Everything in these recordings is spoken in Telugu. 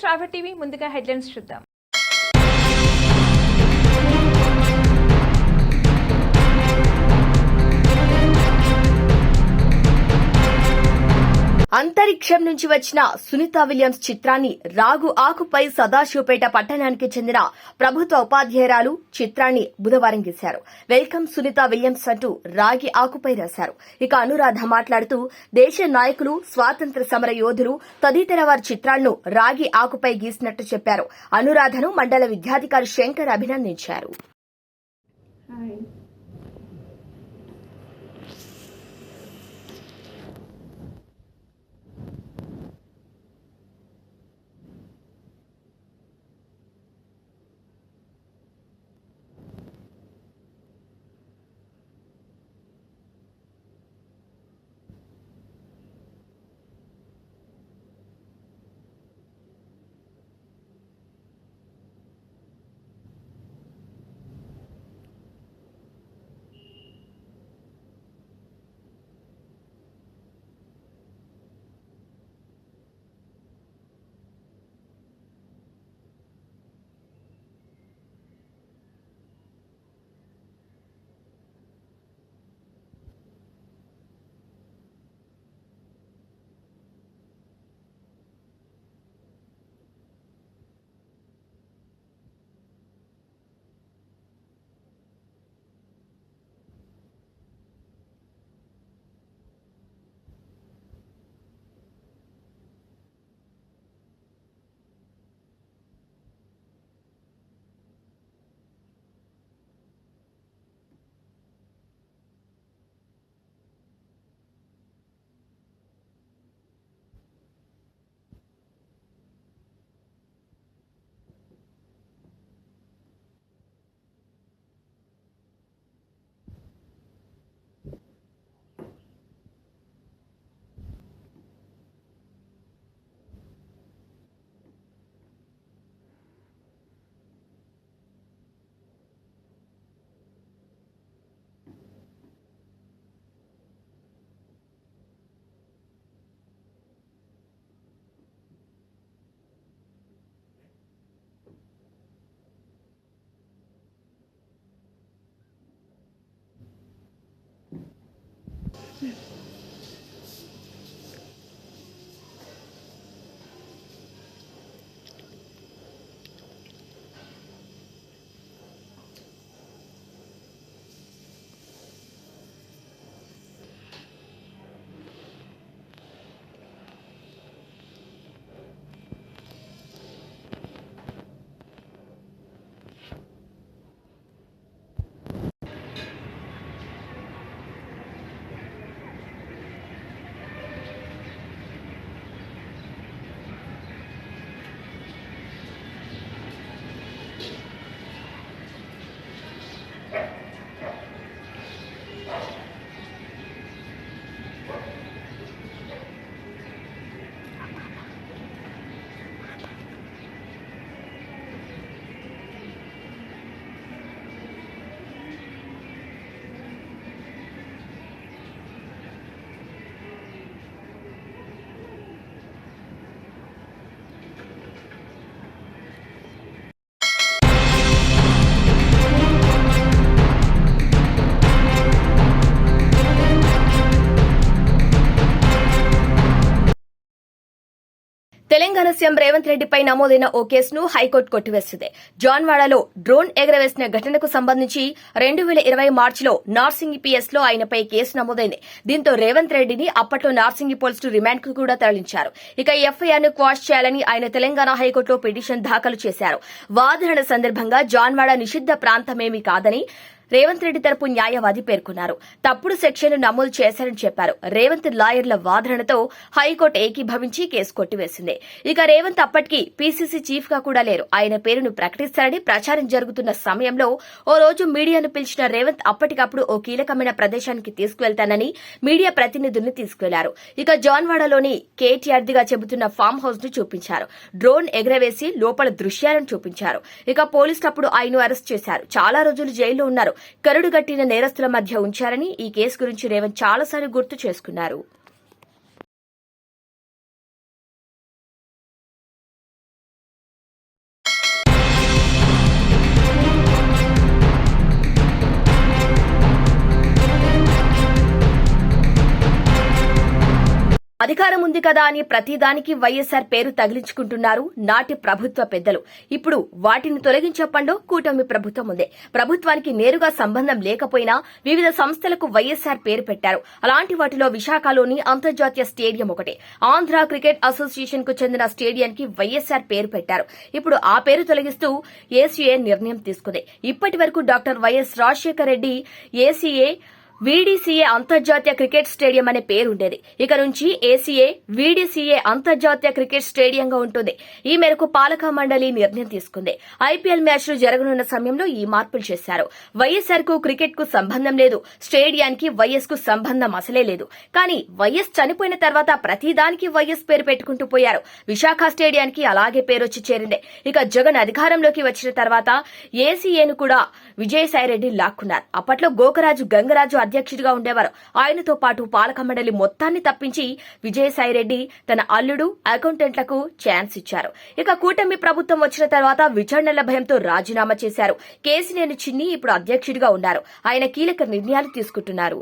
శ్రావ్య టీవీ ముందుగా హెడ్లైన్స్ చూద్దాం. అంతరిక్షం నుంచి వచ్చిన సునీత విలియమ్స్ చిత్రాన్ని రాగు ఆకుపై సదాశివపేట పట్టణానికి చెందిన ప్రభుత్వ ఉపాధ్యాయురాలు చిత్రాన్ని బుధవారం గీశారు. వెల్కమ్ సునీత విలియమ్స్ అంటూ రాగి ఆకుపై రాశారు. ఇక అనురాధ మాట్లాడుతూ దేశ నాయకులు స్వాతంత్ర సమర యోధులు తదితర వారి చిత్రాలను రాగి ఆకుపై గీసినట్టు చెప్పారు. అనురాధను మండల విద్యాధికారి శంకర్ అభినందించారు. తెలంగాణ సీఎం రేవంత్ రెడ్డిపై నమోదైన ఓ కేసును హైకోర్టు కొట్టివేసింది. జాన్వాడలో డ్రోన్ ఎగరవేసిన ఘటనకు సంబంధించి రెండు వేల ఇరవై మార్చిలో నార్సింగి పిఎస్లో ఆయనపై కేసు నమోదైంది. దీంతో రేవంత్ రెడ్డిని అప్పట్లో నార్సింగి పోలీసులు రిమాండ్కు కూడా తరలించారు. ఇక ఎఫ్ఐఆర్ను క్వాష్ చేయాలని ఆయన తెలంగాణ హైకోర్టులో పిటిషన్ దాఖలు చేశారు. వాదన సందర్భంగా జాన్వాడ నిషిద్ధ ప్రాంతమేమీ కాదని రేవంత్ రెడ్డి తరపు న్యాయవాది పేర్కొన్నారు. తప్పుడు సెక్షన్ నమోదు చేశారని చెప్పారు. రేవంత్ లాయర్ల వాదనతో హైకోర్టు ఏకీభవించి కేసు కొట్టివేసింది. ఇక రేవంత్ అప్పటికి పీసీసీ చీఫ్గా కూడా లేరు. ఆయన పేరును ప్రకటిస్తారని ప్రచారం జరుగుతున్న సమయంలో ఓ రోజు మీడియాను పిలిచిన రేవంత్ అప్పటికప్పుడు ఓ కీలకమైన ప్రదేశానికి తీసుకువెళ్తానని మీడియా ప్రతినిధుల్ని తీసుకువెళ్ళారు. ఇక జాన్వాడలోని కేటీఆర్దిగా చెబుతున్న ఫామ్ హౌస్ను చూపించారు. డ్రోన్ ఎగరవేసి లోపల దృశ్యాలను చూపించారు. ఇక పోలీసులు అప్పుడు ఆయన్ను అరెస్ట్ చేశారు. చాలా రోజులు జైల్లో ఉన్నారు. కరుడుగట్టిన నేరస్తుల మధ్య ఉంచారని ఈ కేసు గురించి రేవంత్ చాలాసార్లు గుర్తు చేసుకున్నారు. అధికారం ఉంది కదా అని ప్రతిదానికి వైఎస్ఆర్ పేరు తగిలించుకుంటున్నారు నాటి ప్రభుత్వ పెద్దలు. ఇప్పుడు వాటిని తొలగించే పండు కూటమి ప్రభుత్వం ఉంది. ప్రభుత్వానికి నేరుగా సంబంధం లేకపోయినా వివిధ సంస్థలకు వైఎస్ఆర్ పేరు పెట్టారు. అలాంటి వాటిలో విశాఖలోని అంతర్జాతీయ స్టేడియం ఒకటి ఆంధ్ర క్రికెట్ అసోసియేషన్కు చెందిన స్టేడియానికి వైఎస్ఆర్ పేరు పెట్టారు. ఇప్పుడు ఆ పేరు తొలగిస్తూ ఏసీఏ నిర్ణయం తీసుకుంది. ఇప్పటి వరకు doctor YS Rajasekhara Reddy ACA VDCA అంతర్జాతీయ క్రికెట్ స్టేడియం అనే పేరు ఉండేది ఇక నుంచి ఏసీఏ వీడీసీఏ అంతర్జాతీయ క్రికెట్ స్టేడియంగా ఉంటుంది. ఈ మేరకు పాలక మండలి నిర్ణయం తీసుకుంది. ఐపీఎల్ మ్యాచ్లు జరగనున్న సమయంలో ఈ మార్పులు చేశారు. వైఎస్ఆర్కు క్రికెట్కు సంబంధం లేదు. స్టేడియానికి వైఎస్కు సంబంధం అసలే లేదు. కానీ వైఎస్ చనిపోయిన తర్వాత ప్రతిదానికి వైఎస్ పేరు పెట్టుకుంటూ పోయారు. విశాఖ స్టేడియానికి అలాగే పేరు వచ్చి చేరింది. ఇక జగన్ అధికారంలోకి వచ్చిన తర్వాత ఏసీఏను కూడా విజయసాయిరెడ్డి లాక్కున్నారు. అప్పట్లో గోకరాజు గంగరాజు అధ్యక్షుడిగా ఉండేవారు. ఆయనతో పాటు పాలక మండలి మొత్తాన్ని తప్పించి విజయసాయిరెడ్డి తన అల్లుడు అకౌంటెంట్లకు ఛాన్స్ ఇచ్చారు. ఇక కూటమి ప్రభుత్వం వచ్చిన తర్వాత విచారణల భయంతో రాజీనామా చేశారు. కేసినేని చిన్ని ఇప్పుడు అధ్యక్షుడిగా ఉన్నారు. ఆయన కీలక నిర్ణయాలు తీసుకుంటున్నారు.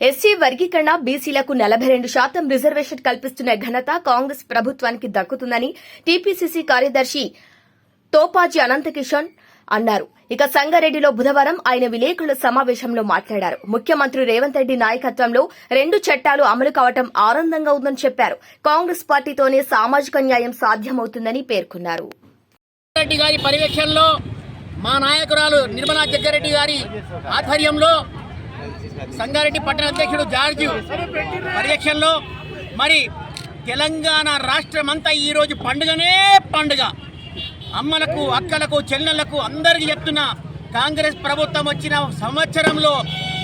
ఎస్సీ వర్గీకరణ బీసీలకు నలభై రెండు శాతం రిజర్వేషన్ కల్పిస్తున్న ఘనత కాంగ్రెస్ ప్రభుత్వానికి దక్కుతుందని టీపీసీసీ కార్యదర్శి తోపాజీ అనంతకిషన్ అన్నారు. ఇక సంగారెడ్డిలో బుధవారం ఆయన విలేకరుల సమావేశంలో మాట్లాడారు. ముఖ్యమంత్రి రేవంత్ రెడ్డి నాయకత్వంలో రెండు చట్టాలు అమలు కావటం ఆనందంగా ఉందని చెప్పారు. కాంగ్రెస్ పార్టీతోనే సామాజిక న్యాయం సాధ్యమవుతుందని పేర్కొన్నారు. గారి పర్యవేక్షణలో మా నాయకురాలు నిర్మలా జగ్గారెడ్డి గారి ఆధ్వర్యంలో సంగారెడ్డి పట్టణ అధ్యక్షుడు జార్జి పర్యవేక్షణలో మరి తెలంగాణ రాష్ట్రమంతా ఈరోజు పండుగనే పండుగ. అమ్మలకు అక్కలకు చెల్లెళ్ళకు అందరికీ చెప్తున్నా కాంగ్రెస్ ప్రభుత్వం వచ్చిన సంవత్సరంలో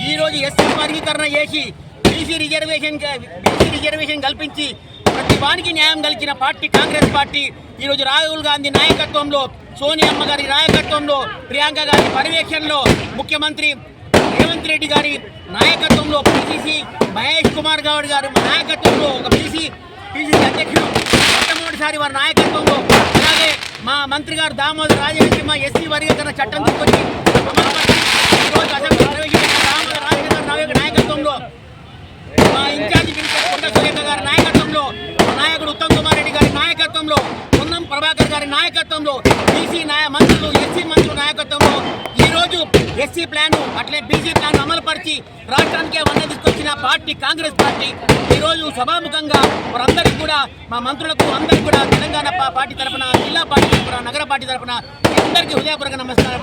ఈరోజు ఎస్సీ వర్గీకరణ చేసి బీసీ రిజర్వేషన్ బీసీ రిజర్వేషన్ కల్పించి ప్రతి వానికి న్యాయం కలిగిన పార్టీ కాంగ్రెస్ పార్టీ ఈరోజు రాహుల్ గాంధీ నాయకత్వంలో సోనియమ్మ గారి నాయకత్వంలో ప్రియాంక గారి పర్యవేక్షణలో ముఖ్యమంత్రి రేవంత్ రెడ్డి గారి నాయకత్వంలో పిసిసి మహేష్ కుమార్ గౌడ్ గారి నాయకత్వంలో ఒక పిసి పిసిసి అధ్యక్షుడు మొట్టమొదటిసారి వారి నాయకత్వంలో అలాగే మా మంత్రి గారు దామోదర్ రాజనరసింహ ఎస్సీ వర్గీకరణ చట్టం తీసుకొచ్చి ఈరోజు అసెంబ్లీ ప్రవేశించిన దామోదర్ రాజనరసింహ నాయకత్వంలో మా ఇన్ఛార్జి కొండ సురేఖ గారి నాయకత్వంలో మా నాయకుడు ఉత్తమ్ కుమార్ రెడ్డి గారి నాయకత్వంలో పొన్నం ప్రభాకర్ గారి నాయకత్వంలో బీసీ నాయ మంత్రులు ఎస్సీ మంత్రుల నాయకత్వంలో ఈ రోజు ఎస్సీ ప్లాన్ అట్లే బీసీ ప్లాన్ అమలుపరిచి రాష్ట్రానికే వంద తీసుకొచ్చిన పార్టీ కాంగ్రెస్ పార్టీ ఈ రోజు సభాముఖంగా వారందరికీ కూడా మా మంత్రులకు అందరికీ కూడా తెలంగాణ పార్టీ తరఫున జిల్లా పార్టీ తరఫున నగర పార్టీ తరఫున అందరికీ హృదయపూర్వక నమస్కారం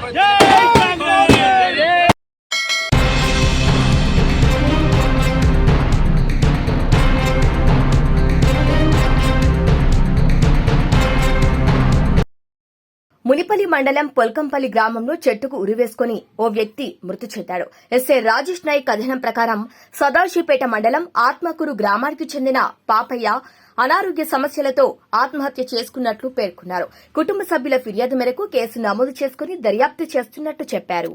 మునిపల్లి మండలం పొల్కంపల్లి గ్రామంలో చెట్టుకు ఉరివేసుకుని ఓ వ్యక్తి మృతి చెందాడు. ఎస్ఏ రాజేష్ నాయక్ కథనం ప్రకారం సదాశివపేట మండలం ఆత్మకూరు గ్రామానికి చెందిన పాపయ్య అనారోగ్య సమస్యలతో ఆత్మహత్య చేసుకున్నట్లు పేర్కొన్నారు. కుటుంబ సభ్యుల ఫిర్యాదు మేరకు కేసు నమోదు చేసుకుని దర్యాప్తు చేస్తున్నట్టు చెప్పారు.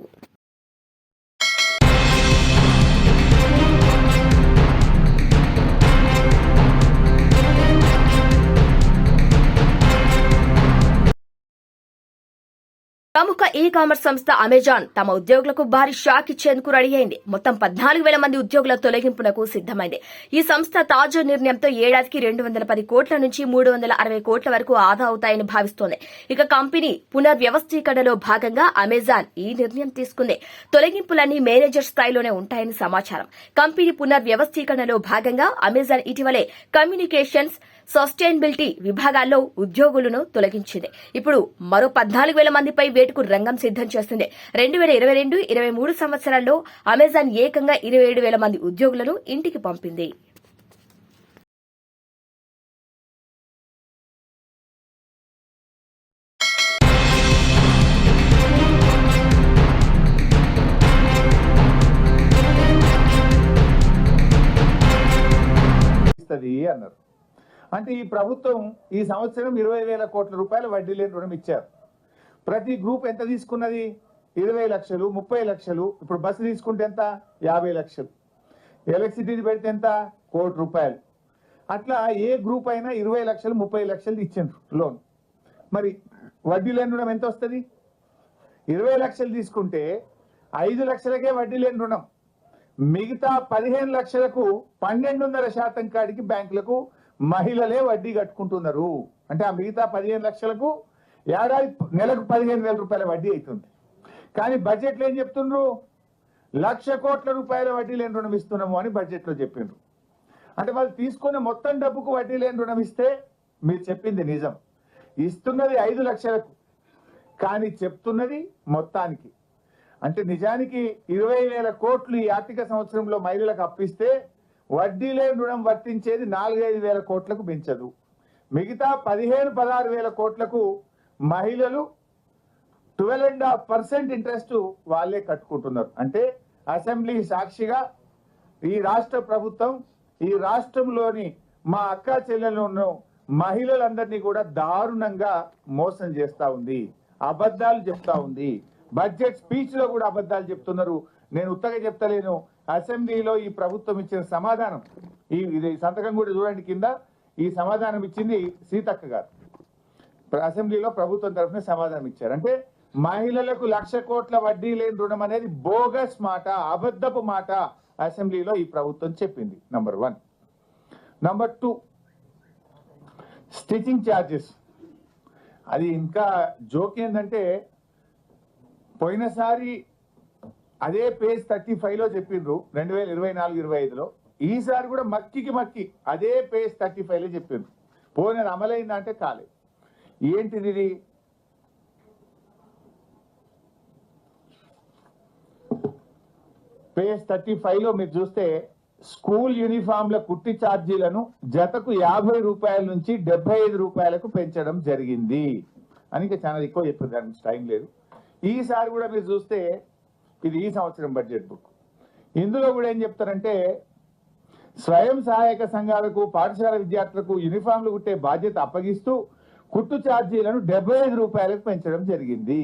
ప్రముఖ ఈ కామర్స్ సంస్థ అమెజాన్ తమ ఉద్యోగులకు భారీ షాక్ ఇచ్చేందుకు రెడీ అయింది. మొత్తం పద్నాలుగు వేల మంది ఉద్యోగుల తొలగింపునకు సిద్దమైంది ఈ సంస్థ తాజా నిర్ణయంతో ఏడాదికి రెండు వందల పది కోట్ల నుంచి మూడు వందల అరవై కోట్ల వరకు ఆదా అవుతాయని భావిస్తోంది. ఇక కంపెనీ పునర్వ్యవస్థీకరణలో భాగంగా అమెజాన్ ఈ నిర్ణయం తీసుకుంది. తొలగింపులన్నీ మేనేజర్ స్థాయిలోనే ఉంటాయని సమాచారం. కంపెనీ పునర్వ్యవస్థీకరణలో భాగంగా అమెజాన్ ఇటీవలే కమ్యూనికేషన్స్ సస్టైనబిలిటీ విభాగాల్లో ఉద్యోగులను తొలగించింది. ఇప్పుడు మరో పద్నాలుగు వేల మందిపై వేటుకు రంగం సిద్దం చేస్తుంది. రెండు వేల ఇరవై రెండు ఇరవై మూడు సంవత్సరాల్లో అమెజాన్ ఏకంగా ఇరవై ఏడు వేల మంది ఉద్యోగులను ఇంటికి పంపింది. అంటే ఈ ప్రభుత్వం ఈ సంవత్సరం ఇరవై వేల కోట్ల రూపాయలు వడ్డీ లేని రుణం ఇచ్చారు. ప్రతి గ్రూప్ ఎంత తీసుకున్నది? ఇరవై లక్షలు ముప్పై లక్షలు. ఇప్పుడు బస్సు తీసుకుంటే ఎంత? యాభై లక్షలు. ఎలక్ట్రిసిటీ పెడితే ఎంత? కోటి రూపాయలు. అట్లా ఏ గ్రూప్ అయినా ఇరవై లక్షలు ముప్పై లక్షలు ఇచ్చిండ్రు లోన్. మరి వడ్డీ లేని రుణం ఎంత వస్తుంది? ఇరవై లక్షలు తీసుకుంటే ఐదు లక్షలకే వడ్డీ లేని రుణం. మిగతా పదిహేను లక్షలకు పన్నెండున్నర శాతం కాడికి బ్యాంకులకు మహిళలే వడ్డీ కట్టుకుంటున్నారు. అంటే ఆ మిగతా పదిహేను లక్షలకు ఏడాది నెలకు పదిహేను వేల రూపాయల వడ్డీ అవుతుంది కానీ బడ్జెట్లో ఏం చెప్తుండ్రు? లక్ష కోట్ల రూపాయల వడ్డీ లేని రుణం ఇస్తున్నాము అని బడ్జెట్లో చెప్పిండ్రు. అంటే వాళ్ళు తీసుకున్న మొత్తం డబ్బుకు వడ్డీ లేని రుణం ఇస్తే మీరు చెప్పింది నిజం. ఇస్తున్నది ఐదు లక్షలకు కానీ చెప్తున్నది మొత్తానికి. అంటే నిజానికి ఇరవై వేల కోట్లు ఈ ఆర్థిక సంవత్సరంలో మహిళలకు అప్పిస్తే వడ్డీ లేని రుణం వర్తించేది నాలుగైదు వేల కోట్లకు పెంచదు మిగతా పదిహేను పదహారు వేల కోట్లకు మహిళలు twelve and half percent interest వాళ్ళే కట్టుకుంటున్నారు. అంటే అసెంబ్లీ సాక్షిగా ఈ రాష్ట్ర ప్రభుత్వం ఈ రాష్ట్రంలోని మా అక్క చెల్లెలను మహిళలందరినీ కూడా దారుణంగా మోసం చేస్తా ఉంది. అబద్ధాలు చెప్తా ఉంది. బడ్జెట్ స్పీచ్లో కూడా అబద్ధాలు చెప్తున్నారు. నేను ఉత్తగా చెప్తలేను. అసెంబ్లీలో ఈ ప్రభుత్వం ఇచ్చిన సమాధానం. ఈ ఇది సంతకం కూడా చూడండి కింద. ఈ సమాధానం ఇచ్చింది సీతక్క గారు. అసెంబ్లీలో ప్రభుత్వం తరఫున సమాధానం ఇచ్చారు. అంటే మహిళలకు లక్ష కోట్ల వడ్డీ లేని రుణం అనేది బోగస్ మాట అబద్ధపు మాట అసెంబ్లీలో ఈ ప్రభుత్వం చెప్పింది. Number one number two stitching charges అది ఇంకా జోక్ ఏంటంటే పోయినసారి అదే పేజ్ థర్టీ ఫైవ్లో చెప్పిండ్రు రెండు వేల ఇరవై నాలుగు ఇరవై ఐదులో. ఈసారి కూడా మక్కికి మక్కి అదే పేజ్ థర్టీ ఫైవ్లో చెప్పిండ్రు. పోనీ అమలైందంటే కాలేదు. ఏంటిది ఇది? పేజ్ థర్టీ ఫైవ్లో మీరు చూస్తే స్కూల్ యూనిఫామ్ల కుట్టి ఛార్జీలను జతకు యాభై రూపాయల నుంచి డెబ్బై ఐదు రూపాయలకు పెంచడం జరిగింది. అని ఇంకా చాలా ఎక్కువ చెప్పారు దానికి టైం లేదు. ఈసారి కూడా మీరు చూస్తే ఇది ఈ సంవత్సరం బడ్జెట్ బుక్ ఇందులో కూడా ఏం చెప్తారంటే స్వయం సహాయక సంఘాలకు పాఠశాల విద్యార్థులకు యూనిఫామ్లు కుట్టే బాధ్యత అప్పగిస్తూ కుట్టు ఛార్జీలను డెబ్బై ఐదు రూపాయలకు పెంచడం జరిగింది.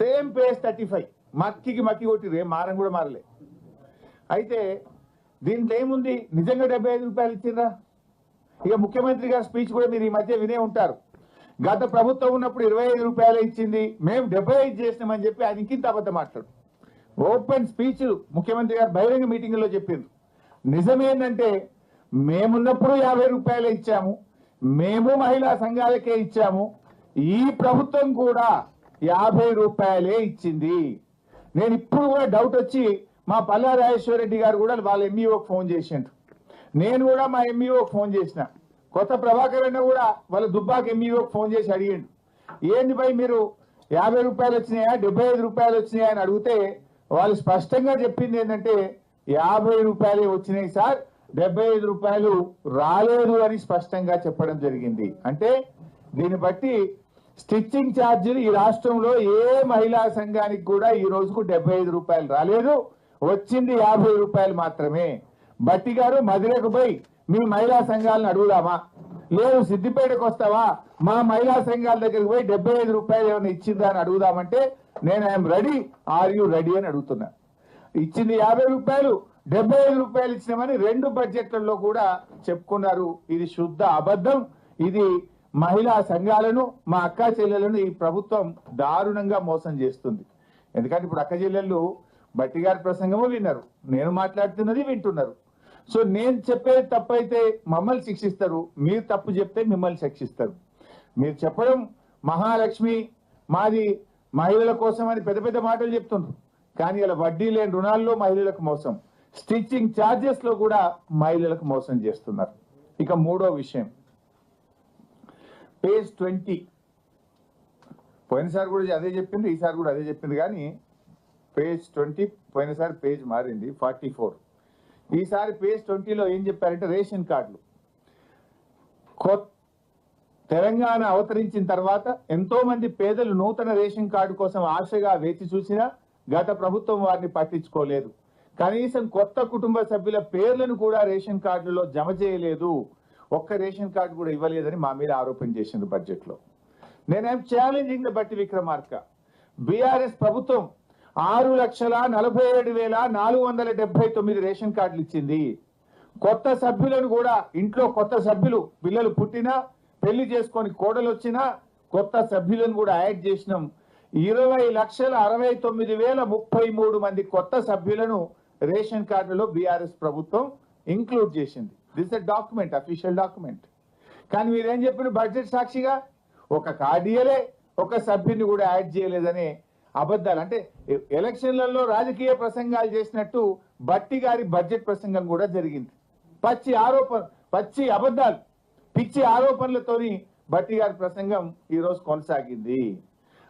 Same page thirty five. మక్కికి మక్కి కొట్టిరు ఏం మారం కూడా మారలే. అయితే దీంట్లో ఏముంది? నిజంగా డెబ్బై ఐదు రూపాయలు ఇచ్చిండ్రా? ఇక ముఖ్యమంత్రి గారి స్పీచ్ కూడా మీరు ఈ మధ్య వినే ఉంటారు. గత ప్రభుత్వం ఉన్నప్పుడు ఇరవై ఐదు రూపాయలు ఇచ్చింది మేము డెబ్బై ఐదు చేసినామని చెప్పి ఆయన ఇంకింత అబద్ధం మాట్లాడు. ఓపెన్ స్పీచ్ ముఖ్యమంత్రి గారు బహిరంగ మీటింగ్లో చెప్పింది నిజమేంటంటే మేమున్నప్పుడు యాభై రూపాయలే ఇచ్చాము మేము మహిళా సంఘాలకే ఇచ్చాము ఈ ప్రభుత్వం కూడా యాభై రూపాయలే ఇచ్చింది. నేను ఇప్పుడు కూడా డౌట్ వచ్చి మా పల్లా రాజేశ్వరరెడ్డి గారు కూడా వాళ్ళ ఎంఈఓకి ఫోన్ చేసిండ్రు. నేను కూడా మా ఎంఈఓకి ఫోన్ చేసిన. కొత్త ప్రభాకర్ అన్న కూడా వాళ్ళ దుబ్బాకి ఎంఈఓకి ఫోన్ చేసి అడిగిండు. ఏంది పై మీరు యాభై రూపాయలు వచ్చినాయా డెబ్బై ఐదు రూపాయలు వచ్చినాయా అని అడిగితే వాళ్ళు స్పష్టంగా చెప్పింది ఏంటంటే యాభై రూపాయలే వచ్చినాయి సార్ డెబ్బై ఐదు రూపాయలు రాలేదు అని స్పష్టంగా చెప్పడం జరిగింది. అంటే దీన్ని బట్టి స్టిచ్చింగ్ ఛార్జీలు ఈ రాష్ట్రంలో ఏ మహిళా సంఘానికి కూడా ఈ రోజుకు డెబ్బై ఐదు రూపాయలు రాలేదు వచ్చింది యాభై రూపాయలు మాత్రమే. బట్టి గారు మదిరకు పోయి మీ మహిళా సంఘాలను అడుగుదామా? లేదు సిద్దిపేటకు వస్తావా? మా మహిళా సంఘాల దగ్గరికి పోయి డెబ్బై ఐదు రూపాయలు ఏమైనా ఇచ్చిందా అని అడుగుదామంటే నేను I'm ready are you ready అని అడుగుతున్నా. ఇచ్చింది యాభై రూపాయలు డెబ్బై ఐదు రూపాయలు ఇచ్చినామని రెండు బడ్జెట్లలో కూడా చెప్పుకున్నారు. ఇది శుద్ధ అబద్ధం. ఇది మహిళా సంఘాలను మా అక్క చెల్లెలను ఈ ప్రభుత్వం దారుణంగా మోసం చేస్తుంది. ఎందుకంటే ఇప్పుడు అక్క చెల్లెళ్ళు బట్టి గారి ప్రసంగము విన్నారు. నేను మాట్లాడుతున్నది వింటున్నారు. సో నేను చెప్పేది తప్పైతే మమ్మల్ని శిక్షిస్తారు. మీరు తప్పు చెప్తే మిమ్మల్ని శిక్షిస్తారు. మీరు చెప్పడం మహాలక్ష్మి మాది మహిళల కోసం అని పెద్ద పెద్ద మాటలు చెప్తుండ్రు. కానీ ఇలా వడ్డీ లేని రుణాల్లో మహిళలకు మోసం. స్టిచ్చింగ్ ఛార్జెస్లో కూడా మహిళలకు మోసం చేస్తున్నారు. ఇక మూడో విషయం. Page twenty. పోయినసారి కూడా అదే చెప్పింది ఈసారి కూడా అదే చెప్పింది. కానీ పేజ్ ట్వంటీ పోయినసారి పేజ్ మారింది ఫార్టీ ఫోర్. ఈసారి పేజ్ ట్వంటీలో ఏం చెప్పారంటే రేషన్ కార్డులు. కొత్త తెలంగాణ అవతరించిన తర్వాత ఎంతో మంది పేదలు నూతన రేషన్ కార్డు కోసం ఆశగా వేచి చూసినా గత ప్రభుత్వం వారిని పట్టించుకోలేదు. కనీసం కొత్త కుటుంబ సభ్యుల పేర్లను కూడా రేషన్ కార్డులో జమ చేయలేదు. ఒక్క రేషన్ కార్డు కూడా ఇవ్వలేదని మా మీద ఆరోపణ చేసింది బడ్జెట్లో. నేనేం ఛాలెంజింగ్ ద బట్టి విక్రమార్క బీఆర్ఎస్ ప్రభుత్వం ఆరు లక్షల నలభై ఏడు వేల నాలుగు వందల డెబ్బై తొమ్మిది రేషన్ కార్డులు ఇచ్చింది. కొత్త సభ్యులను కూడా ఇంట్లో కొత్త సభ్యులు పిల్లలు పుట్టినా పెళ్ళి చేసుకొని కోడలు వచ్చినా కొత్త సభ్యులను కూడా యాడ్ చేసినాం. ఇరవై లక్షల అరవై తొమ్మిది వేల ముప్పై మూడు మంది కొత్త సభ్యులను రేషన్ కార్డులో బీఆర్ఎస్ ప్రభుత్వం ఇంక్లూడ్ చేసింది. This a document official document. కానీ మీరేం చెప్పిన బడ్జెట్ సాక్షిగా? ఒక కార్డియలే ఒక సభ్యుని కూడా యాడ్ చేయలేదనే అబద్ధాలు. అంటే ఎలక్షన్లలో రాజకీయ ప్రసంగాలు చేసినట్టు బట్టి గారి బడ్జెట్ ప్రసంగం కూడా జరిగింది. పచ్చి ఆరోపణ పచ్చి అబద్ధాలు. పిచ్చి ఆరోపణలతోని భట్టి గారి ప్రసంగం ఈరోజు కొనసాగింది.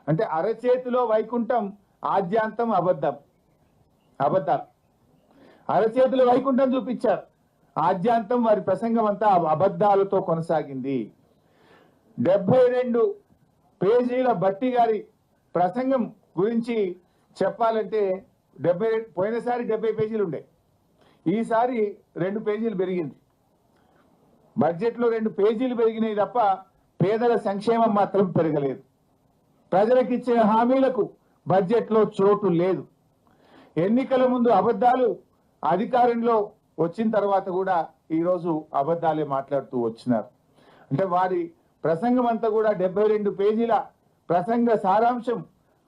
అంటే అరచేతిలో వైకుంఠం ఆద్యాంతం అబద్ధం. అబద్ధాలు. అరచేతిలో వైకుంఠం చూపించారు. ఆద్యాంతం వారి ప్రసంగం అంతా అబద్ధాలతో కొనసాగింది. డెబ్బై రెండు పేజీల భట్టి గారి ప్రసంగం గురించి చెప్పాలంటే డెబ్బై పోయినసారి డెబ్బై పేజీలు ఉండే ఈసారి రెండు పేజీలు పెరిగింది. బడ్జెట్లో రెండు పేజీలు పెరిగినాయి తప్ప పేదల సంక్షేమం మాత్రం పెరగలేదు. ప్రజలకు ఇచ్చిన హామీలకు బడ్జెట్లో చోటు లేదు. ఎన్నికల ముందు అబద్ధాలు అధికారంలో వచ్చిన తర్వాత కూడా ఈరోజు అబద్ధాలే మాట్లాడుతూ వచ్చినారు. అంటే వారి ప్రసంగం అంతా కూడా డెబ్బై రెండు పేజీల ప్రసంగ సారాంశం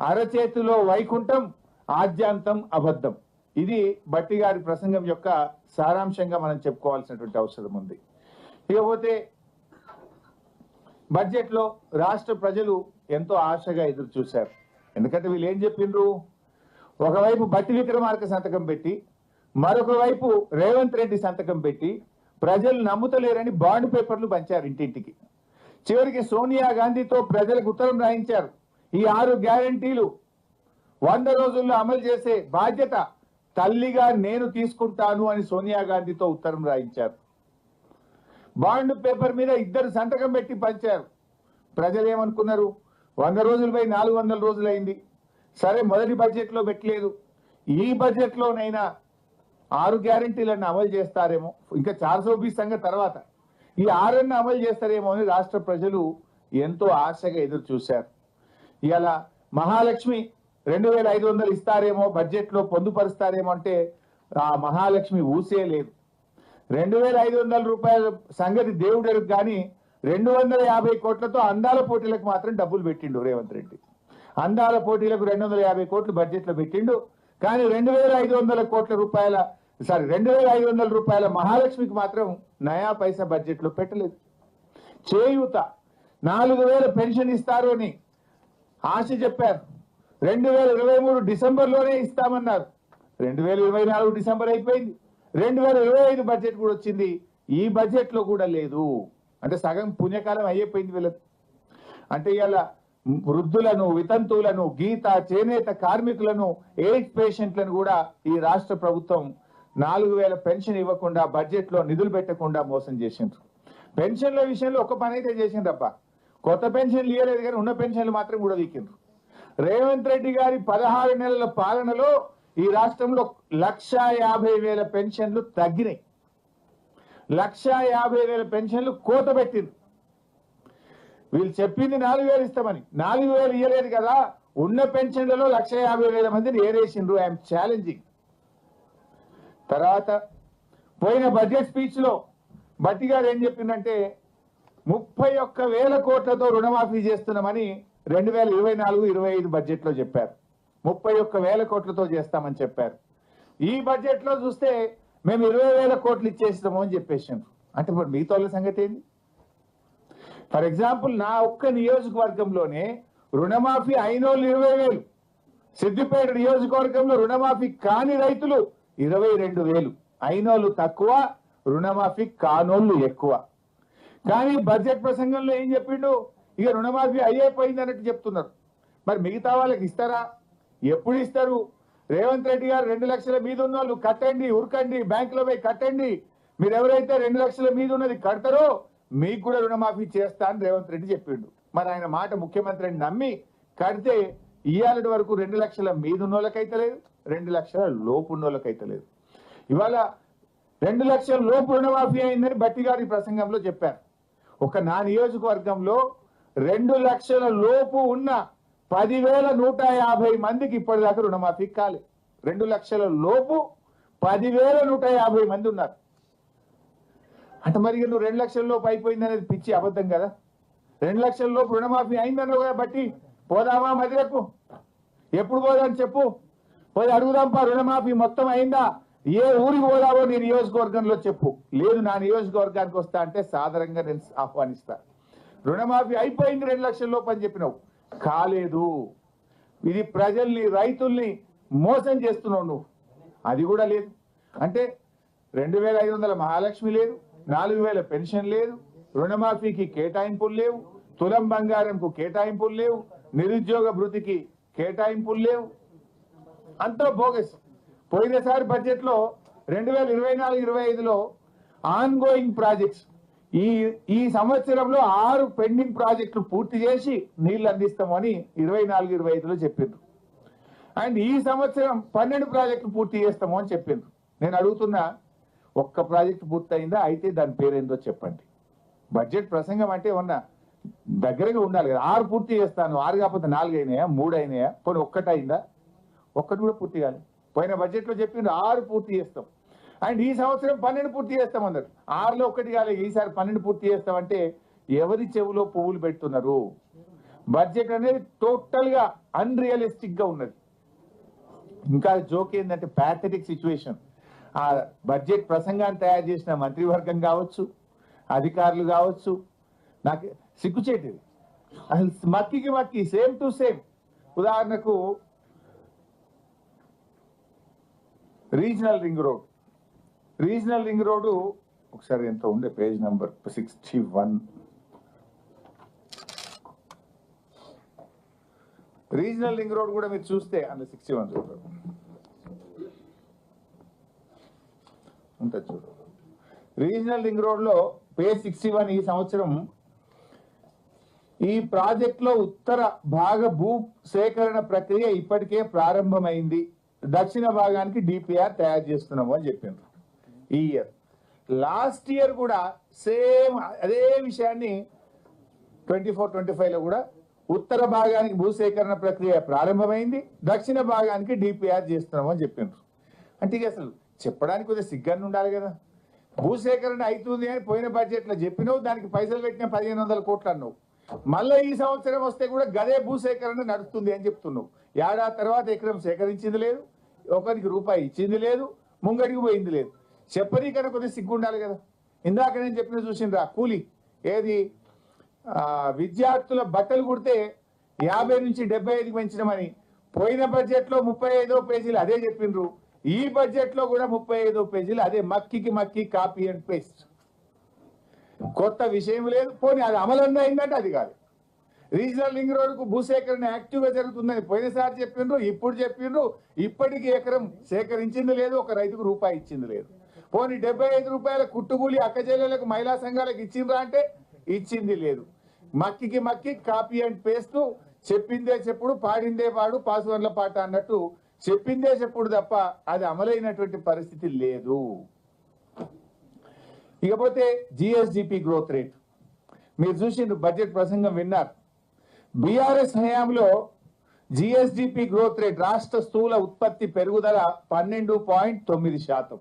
అరచేతిలో వైకుంఠం ఆద్యాంతం అబద్ధం. ఇది బట్టి గారి ప్రసంగం యొక్క సారాంశంగా మనం చెప్పుకోవాల్సినటువంటి అవసరం ఉంది. ఇకపోతే బడ్జెట్లో రాష్ట్ర ప్రజలు ఎంతో ఆశగా ఎదురు చూశారు. ఎందుకంటే వీళ్ళు ఏం చెప్పిండ్రు? ఒకవైపు బట్టి విక్రమార్క సంతకం పెట్టి మరొక వైపు రేవంత్ రెడ్డి సంతకం పెట్టి ప్రజలు నమ్ముతలేరని బాండ్ పేపర్లు పంచారు ఇంటింటికి. చివరికి సోనియా గాంధీతో ప్రజలకు ఉత్తరం రాయించారు. ఈ ఆరు గ్యారంటీలు వంద రోజుల్లో అమలు చేసే బాధ్యత తల్లిగా నేను తీసుకుంటాను అని సోనియా గాంధీతో ఉత్తరం రాయించారు. బాండ్ పేపర్ మీద ఇద్దరు సంతకం పెట్టి పంచారు. ప్రజలు ఏమనుకున్నారు? వంద రోజులపై నాలుగు వందల రోజులైంది. సరే మొదటి బడ్జెట్లో పెట్టలేదు. ఈ బడ్జెట్లోనైనా ఆరు గ్యారంటీలను అమలు చేస్తారేమో? ఇంకా చార్ సో బీస్ తర్వాత. ఈ ఆరన్న అమలు చేస్తారేమో అని రాష్ట్ర ప్రజలు ఎంతో ఆశగా ఎదురు చూశారు ఇలా మహాలక్ష్మి రెండు వేల ఐదు వందలు ఇస్తారేమో బడ్జెట్లో పొందుపరుస్తారేమో అంటే ఆ మహాలక్ష్మి ఊసే లేదు. రెండు వేల ఐదు వందల రూపాయల సంగతి దేవుడెరుగు కానీ రెండు వందల యాభై కోట్లతో అందాల పోటీలకు మాత్రం డబ్బులు పెట్టిండు రేవంత్ రెడ్డి. అందాల పోటీలకు రెండు వందల యాభై కోట్లు బడ్జెట్లో పెట్టిండు. కానీ రెండు వేల ఐదు వందల కోట్ల రూపాయల సారీ రెండు వేల ఐదు వందల రూపాయల మహాలక్ష్మికి మాత్రం నయా పైసా బడ్జెట్లో పెట్టలేదు. చేయూత నాలుగు వేల పెన్షన్ ఇస్తారు అని ఆశ చెప్పారు. రెండు వేల ఇరవై మూడు డిసెంబర్లోనే ఇస్తామన్నారు. రెండు వేల ఇరవై నాలుగు డిసెంబర్ అయిపోయింది. రెండు వేల ఇరవై ఐదు బడ్జెట్ కూడా వచ్చింది. ఈ బడ్జెట్లో కూడా లేదు. అంటే సగం పుణ్యకాలం అయిపోయింది వీళ్ళకి అంటే ఇలా వృద్ధులను వితంతువులను గీత చేనేత కార్మికులను ఎయిడ్స్ పేషెంట్లను కూడా ఈ రాష్ట్ర ప్రభుత్వం నాలుగు వేల పెన్షన్ ఇవ్వకుండా బడ్జెట్లో నిధులు పెట్టకుండా మోసం చేసిండ్రు. పెన్షన్ల విషయంలో ఒక పని అయితే చేసిండ్రప్ప కొత్త పెన్షన్లు ఇవ్వలేదు కానీ ఉన్న పెన్షన్లు మాత్రం కూడా వీకిండ్రు. రేవంత్ రెడ్డి గారి పదహారు నెలల పాలనలో ఈ రాష్ట్రంలో లక్ష యాభై వేల పెన్షన్లు తగ్గినాయి. లక్ష యాభై వేల పెన్షన్లు కోత పెట్టిండ్రు. వీళ్ళు చెప్పింది నాలుగు వేలు ఇస్తామని. నాలుగు వేలు ఇవ్వలేదు కదా ఉన్న పెన్షన్లలో లక్ష యాభై వేల మందిని ఏరేసిండ్రు. I'm challenging. తర్వాత పోయిన బడ్జెట్ స్పీచ్లో బట్టి గారు ఏం చెప్పిందంటే ముప్పై ఒక్క వేల కోట్లతో రుణమాఫీ చేస్తున్నామని రెండు వేల ఇరవై నాలుగు ఇరవై ఐదు బడ్జెట్లో చెప్పారు. ముప్పై ఒక్క వేల కోట్లతో చేస్తామని చెప్పారు. ఈ బడ్జెట్లో చూస్తే మేము ఇరవై వేల కోట్లు ఇచ్చేస్తాము అని చెప్పేసారు అంటే మరి మిగతా వాళ్ళ సంగతి ఏంది? ఫర్ ఎగ్జాంపుల్ నా ఒక్క నియోజకవర్గంలోనే రుణమాఫీ అయినోళ్ళు ఇరవై వేలు. సిద్దిపేట నియోజకవర్గంలో రుణమాఫీ కాని రైతులు ఇరవై రెండు వేలు. అయినోళ్ళు తక్కువ రుణమాఫీ కానోళ్ళు ఎక్కువ. కానీ బడ్జెట్ ప్రసంగంలో ఏం చెప్పిండు? ఇక రుణమాఫీ అయ్యేపోయింది అన్నట్టు చెప్తున్నారు. మరి మిగతా వాళ్ళకి ఇస్తారా? ఎప్పుడు ఇస్తారు? రేవంత్ రెడ్డి గారు రెండు లక్షల మీద ఉన్న వాళ్ళు కట్టండి ఉరకండి బ్యాంకులో పోయి కట్టండి. మీరు ఎవరైతే రెండు లక్షల మీద ఉన్నది కడతారో మీకు కూడా రుణమాఫీ చేస్తా అని రేవంత్ రెడ్డి చెప్పిండు. మరి ఆయన మాట ముఖ్యమంత్రిని నమ్మి కడితే ఇవాళ వరకు రెండు లక్షల మీద ఉన్న వాళ్ళకైతే లేదు రెండు లక్షల లోపు ఉన్న వాళ్ళకైతే లేదు. ఇవాళ రెండు లక్షల లోపు రుణమాఫీ అయిందని బట్టి గారి ప్రసంగంలో చెప్పారు. ఒక నా నియోజకవర్గంలో రెండు లక్షల లోపు ఉన్న పదివేల నూట యాభై మందికి ఇప్పటిదాకా రుణమాఫీ కాలేదు రెండు లక్షల లోపు పదివేల నూట యాభై మంది ఉన్నారు. అంటే మరి నువ్వు రెండు లక్షల లోపు అయిపోయింది అనేది పిచ్చి అబద్ధం కదా. రెండు లక్షల లోపు రుణమాఫీ అయిందన్నావు కదా బట్టి. పోదామా మదిరకు? ఎప్పుడు పోదాం చెప్పు. పోయి అడుగుదాంపా రుణమాఫీ మొత్తం అయిందా? ఏ ఊరికి పోదావో నీ నియోజకవర్గంలో చెప్పు. లేదు నా నియోజకవర్గానికి వస్తా అంటే సాధారణంగా నేను ఆహ్వానిస్తా. రుణమాఫీ అయిపోయింది రెండు లక్షల లోపు అని చెప్పినావు. కాలేదు. ఇది ప్రజల్ని రైతుల్ని మోసం చేస్తున్నావు నువ్వు. అది కూడా లేదు. అంటే రెండు వేల ఐదు వందల మహాలక్ష్మి లేదు నాలుగు వేల పెన్షన్ లేదు రుణమాఫీకి కేటాయింపులు లేవు తులం బంగారంకు కేటాయింపులు లేవు నిరుద్యోగ భృతికి కేటాయింపులు లేవు. అంతా బోగస్ పోయినసారి బడ్జెట్లో రెండు వేల ఇరవై నాలుగు ఇరవై ఐదులో ఆన్ గోయింగ్ ప్రాజెక్ట్స్ ఈ ఈ సంవత్సరంలో ఆరు పెండింగ్ ప్రాజెక్టులు పూర్తి చేసి నీళ్ళు అందిస్తామని ఇరవై నాలుగు ఇరవై ఐదులో చెప్పిండ్రు. అండ్ ఈ సంవత్సరం పన్నెండు ప్రాజెక్టులు పూర్తి చేస్తాము అని చెప్పిండ్రు. నేను అడుగుతున్నా ఒక్క ప్రాజెక్టు పూర్తయిందా? అయితే దాని పేరేందో చెప్పండి. బడ్జెట్ ప్రసంగం అంటే ఉన్న దగ్గరగా ఉండాలి కదా. ఆరు పూర్తి చేస్తాను. ఆరు కాకపోతే నాలుగు అయినాయా? మూడు అయినాయా? పోనీ ఒక్కటైందా ఒక్కటి కూడా పూర్తి కాదు పోయిన బడ్జెట్లో చెప్పిండ్రు ఆరు పూర్తి చేస్తాం. అండ్ ఈ సంవత్సరం పన్నెండు పూర్తి చేస్తాం అన్నారు ఆరులో ఒకటి కాలే ఈసారి పన్నెండు పూర్తి చేస్తామంటే ఎవరి చెవులో పువ్వులు పెడుతున్నారు? బడ్జెట్ అనేది టోటల్గా అన్రియలిస్టిక్గా ఉన్నది. ఇంకా జోక్ ఏంటంటే ప్యాథటిక్ సిచ్యువేషన్. ఆ బడ్జెట్ ప్రసంగాన్ని తయారు చేసిన మంత్రివర్గం కావచ్చు అధికారులు కావచ్చు నాకు సిగ్గుచేటిది అసలు మక్కికి మక్కి సేమ్ టు సేమ్. ఉదాహరణకు regional ring road. Regional ring road ఒకసారి ఎంత ఉండే page number sixty one regional ring road కూడా మీరు చూస్తే అందులో సిక్స్టీ వన్ చూడరు ఉంటుంది చూడు. రీజనల్ రింగ్ రోడ్లో పేజ్ సిక్స్టీ వన్ ఈ సంవత్సరం ఈ ప్రాజెక్టులో ఉత్తర భాగ భూ సేకరణ ప్రక్రియ ఇప్పటికే ప్రారంభమైంది. దక్షిణ భాగానికి డిపిఆర్ తయారు చేస్తున్నాము అని చెప్పిండ్రు. ఈ ఇయర్ లాస్ట్ ఇయర్ కూడా సేమ్ అదే విషయాన్ని ట్వంటీ ఫోర్ ట్వంటీ ఫైవ్లో కూడా ఉత్తర భాగానికి భూసేకరణ ప్రక్రియ ప్రారంభమైంది. దక్షిణ భాగానికి డిపిఆర్ చేస్తున్నామని చెప్పిండ్రు. అంటే ఇక అసలు చెప్పడానికి కొద్దిగా సిగ్గాన్ని ఉండాలి కదా. భూసేకరణ అవుతుంది అని పోయిన బడ్జెట్లో చెప్పినావు దానికి పైసలు పెట్టిన పదిహేను వందల కోట్లు అన్నావు. మళ్ళీ ఈ సంవత్సరం వస్తే కూడా గదే భూసేకరణ నడుస్తుంది అని చెప్తున్నావు. ఏడాది తర్వాత ఎకరం సేకరించింది లేదు ఒకరికి రూపాయి ఇచ్చింది లేదు ముంగడికి పోయింది లేదు. చెప్పనీకన్నా కొద్దిగా సిగ్గు ఉండాలి కదా. ఇందాక నేను చెప్పిన చూసిండ్రా కూలి. ఏది? విద్యార్థుల బట్టలు కుడితే యాభై నుంచి డెబ్బై ఐదుకి పెంచడమని పోయిన బడ్జెట్లో ముప్పై ఐదో పేజీలు అదే చెప్పిండ్రు. ఈ బడ్జెట్లో కూడా ముప్పై ఐదో పేజీలు అదే మక్కికి మక్కి కాపీ అండ్ పేస్ట్. కొత్త విషయం లేదు. పోనీ అది అమలన్న అయిందంటే అది కాదు. రీజనల్ లింక్ రోడ్కు భూసేకరణ యాక్టివ్గా జరుగుతుందని పోయినసారి చెప్పిండ్రు ఇప్పుడు చెప్పిండ్రు. ఇప్పటికీ ఎకరం సేకరించింది లేదు ఒక రైతుకు రూపాయి ఇచ్చింది లేదు. పోనీ డెబ్బై ఐదు రూపాయల కుట్టుకూలి అక్కచెల్లెలకు మహిళా సంఘాలకు ఇచ్చిండ్రా అంటే ఇచ్చింది లేదు. మక్కికి మక్కి కాపీ అండ్ పేస్ట్ చెప్పిందే చెప్పుడు పాడిందే పాడు పాసువర్ల పాట అన్నట్టు చెప్పిందే చెప్పుడు తప్ప అది అమలైనటువంటి పరిస్థితి లేదు. ఇకపోతే జిఎస్డిపి గ్రోత్ రేట్ మీరు చూసిండ్రు బడ్జెట్ ప్రసంగం విన్నారు. బీఆర్ఎస్ హయాంలో జిఎస్డిపి గ్రోత్ రేట్ రాష్ట్ర స్థూల ఉత్పత్తి పెరుగుదల పన్నెండు పాయింట్ తొమ్మిది శాతం.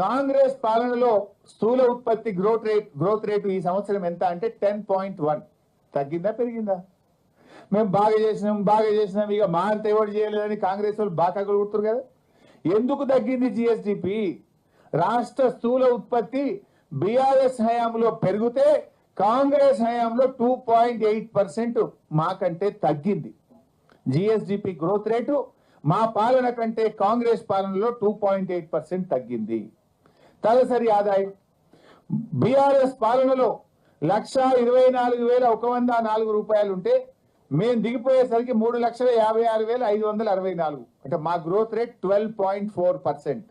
కాంగ్రెస్ పాలనలో స్థూల ఉత్పత్తి గ్రోత్ రేట్ గ్రోత్ రేటు ఈ సంవత్సరం ఎంత అంటే టెన్ పాయింట్ వన్ తగ్గిందా పెరిగిందా? మేము బాగా చేసినాం బాగా చేసినాం ఇక మా అంత ఎవరు చేయలేదని కాంగ్రెస్ వాళ్ళు బాగా కొడుతున్నారు కదా. ఎందుకు తగ్గింది జిఎస్డిపి రాష్ట్ర స్థూల ఉత్పత్తి బీఆర్ఎస్ హయాంలో పెరిగితే కాంగ్రెస్ హయాంలో టూ పాయింట్ ఎయిట్ పర్సెంట్ మాకంటే తగ్గింది. జిఎస్డిపి గ్రోత్ రేటు మా పాలన కంటే కాంగ్రెస్ పాలనలో టూ పాయింట్ ఎయిట్ పర్సెంట్ తగ్గింది. తలసరి ఆదాయం. బీఆర్ఎస్ పాలనలో లక్ష ఇరవై నాలుగు వేల ఒక వంద నాలుగు రూపాయలు ఉంటే మేము దిగిపోయేసరికి మూడు లక్షల యాభై ఆరు వేల ఐదు వందల అరవై నాలుగు. అంటే మా growth rate twelve point four percent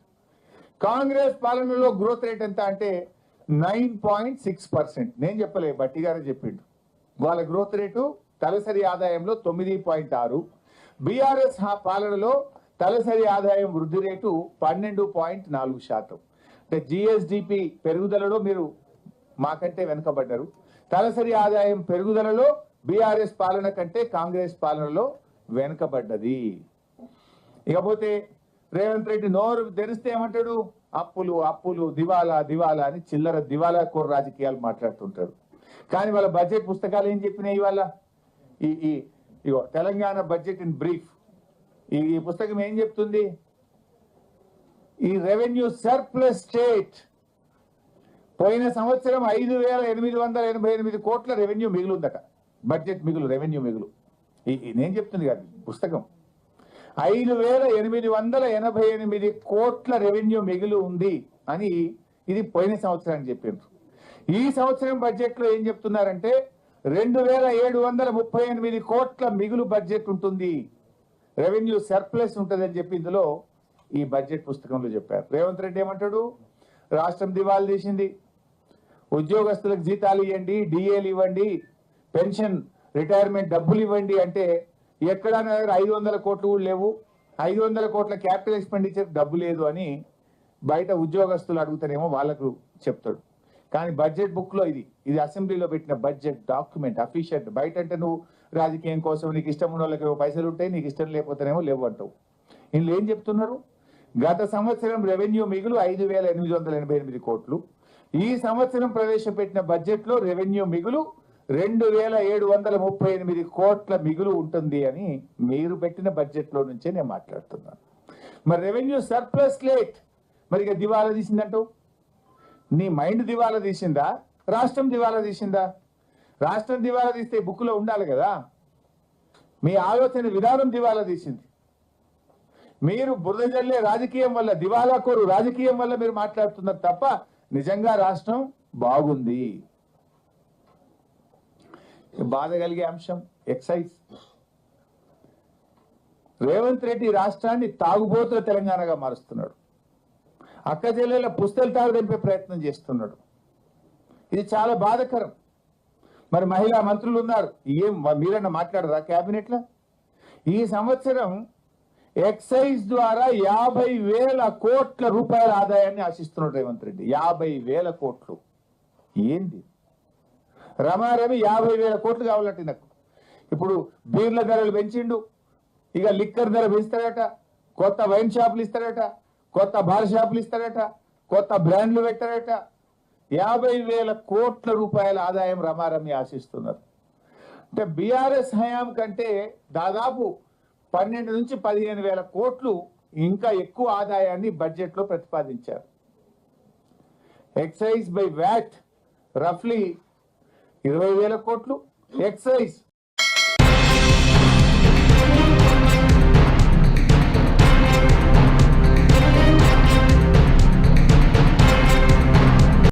Congress పాలనలో గ్రోత్ రేట్ ఎంత అంటే నైన్ పాయింట్ సిక్స్ పర్సెంట్ నేను చెప్పలే బట్టి గారే చెప్పిండు. వాళ్ళ గ్రోత్ రేటు తలసరి ఆదాయంలో తొమ్మిది పాయింట్ ఆరు. బీఆర్ఎస్ పాలనలో తలసరి ఆదాయం వృద్ధి రేటు పన్నెండు పాయింట్ నాలుగు శాతం. అంటే జిఎస్డిపి పెరుగుదలలో మీరు మాకంటే వెనుకబడ్డారు. తలసరి ఆదాయం పెరుగుదలలో బీఆర్ఎస్ పాలన కంటే కాంగ్రెస్ పాలనలో వెనుకబడ్డది. ఇకపోతే రేవంత్ రెడ్డి నోరు తెరిస్తే ఏమంటాడు? అప్పులు అప్పులు దివాలా దివాలా అని చిల్లర దివాలా కోర రాజకీయాలు మాట్లాడుతుంటారు. కానీ వాళ్ళ బడ్జెట్ పుస్తకాలు ఏం చెప్పినాయి ఇవాళ? ఈ ఈ ఇగో తెలంగాణ బడ్జెట్ ఇన్ బ్రీఫ్. ఈ ఈ పుస్తకం ఏం చెప్తుంది? ఈ రెవెన్యూ సర్ప్లస్ స్టేట్. పోయిన సంవత్సరం ఐదు వేల ఎనిమిది వందల ఎనభై ఎనిమిది కోట్ల రెవెన్యూ మిగులుందట. బడ్జెట్ మిగులు రెవెన్యూ మిగులు. ఈ- నేను చెప్తుంది కాదు పుస్తకం. ఐదు వేల ఎనిమిది వందల ఎనభై ఎనిమిది కోట్ల రెవెన్యూ మిగులు ఉంది అని ఇది పోయిన సంవత్సరానికి చెప్పిండ్రు. ఈ సంవత్సరం బడ్జెట్లో ఏం చెప్తున్నారంటే రెండు వేల ఏడు వందల ముప్పై ఎనిమిది కోట్ల మిగులు బడ్జెట్ ఉంటుంది. రెవెన్యూ సర్ప్లస్ ఉంటుందని చెప్పి ఇందులో ఈ బడ్జెట్ పుస్తకంలో చెప్పారు. రేవంత్ రెడ్డి ఏమంటాడు? రాష్ట్రం దివాలు తీసింది. ఉద్యోగస్తులకు జీతాలు ఇవ్వండి డిఏలు ఇవ్వండి పెన్షన్ రిటైర్మెంట్ డబ్బులు ఇవ్వండి అంటే ఎక్కడ దగ్గర ఐదు వందల కోట్లు కూడా లేవు. ఐదు వందల కోట్ల క్యాపిటల్ ఎక్స్పెండిచర్ డబ్బు లేదు అని బయట ఉద్యోగస్తులు అడుగుతారేమో వాళ్ళకు చెప్తాడు. కానీ బడ్జెట్ బుక్లో ఇది ఇది అసెంబ్లీలో పెట్టిన బడ్జెట్ డాక్యుమెంట్ అఫీషియల్ బయట అంటే నువ్వు రాజకీయం కోసం నీకు ఇష్టం ఉన్న వాళ్ళకి పైసలు ఉంటాయి నీకు ఇష్టం లేకపోతేనేమో లేవు అంటావు. ఏం చెప్తున్నారు? గత సంవత్సరం రెవెన్యూ మిగులు ఐదు వేల ఎనిమిది వందల ఎనభై ఎనిమిది కోట్లు. ఈ సంవత్సరం ప్రవేశపెట్టిన బడ్జెట్లో రెవెన్యూ మిగులు రెండు వేల ఏడు వందల ముప్పై ఎనిమిది కోట్ల మిగులు ఉంటుంది అని మీరు పెట్టిన బడ్జెట్లో నుంచే నేను మాట్లాడుతున్నాను. మరి రెవెన్యూ సర్ప్లస్ లేట్. మరి ఇక దివాలా తీసిందంటావు? నీ మైండ్ దివాలా తీసిందా? రాష్ట్రం దివాలా తీసిందా? రాష్ట్రం దివాలా తీస్తే బుక్లో ఉండాలి కదా? మీ ఆలోచన విధానం దివాలా తీసింది. మీరు బురద జల్లే రాజకీయం వల్ల దివాలా కోరు రాజకీయం వల్ల మీరు మాట్లాడుతున్నారు తప్ప నిజంగా రాష్ట్రం బాగుంది. బాధ కలిగే అంశం ఎక్సైజ్. రేవంత్ రెడ్డి రాష్ట్రాన్ని తాగుబోతుల తెలంగాణగా మారుస్తున్నాడు. అక్క చెల్లెల పుస్తలు తాగు ప్రయత్నం చేస్తున్నాడు. ఇది చాలా బాధకరం. మరి మహిళా మంత్రులు ఉన్నారు. ఏం మీరన్నా మాట్లాడరా క్యాబినెట్లో ఈ సంవత్సరం ఎక్సైజ్ ద్వారా యాభై వేల కోట్ల రూపాయల ఆదాయాన్ని ఆశిస్తున్నాడు రేవంత్ రెడ్డి. యాభై వేల కోట్లు. ఏంది? రమారమి యాభై వేల కోట్లు కావాలంటే నాకు. ఇప్పుడు బీర్ల ధరలు పెంచిండు. ఇక లిక్కర్ ధర పెంచుతాడట కొత్త వైన్ షాపులు ఇస్తారట. కొత్త బార్ షాపులు ఇస్తాడట కొత్త బ్రాండ్లు పెట్టారట. యాభై వేల కోట్ల రూపాయల ఆదాయం రమారమి ఆశిస్తున్నారు. అంటే బీఆర్ఎస్ హయాం కంటే దాదాపు పన్నెండు నుంచి పదిహేను వేల కోట్లు ఇంకా ఎక్కువ ఆదాయాన్ని బడ్జెట్లో ప్రతిపాదించారు. ఎక్సైజ్ బై వ్యాట్ రఫ్లీ ఇరవై వేల కోట్లు. ఎక్సైజ్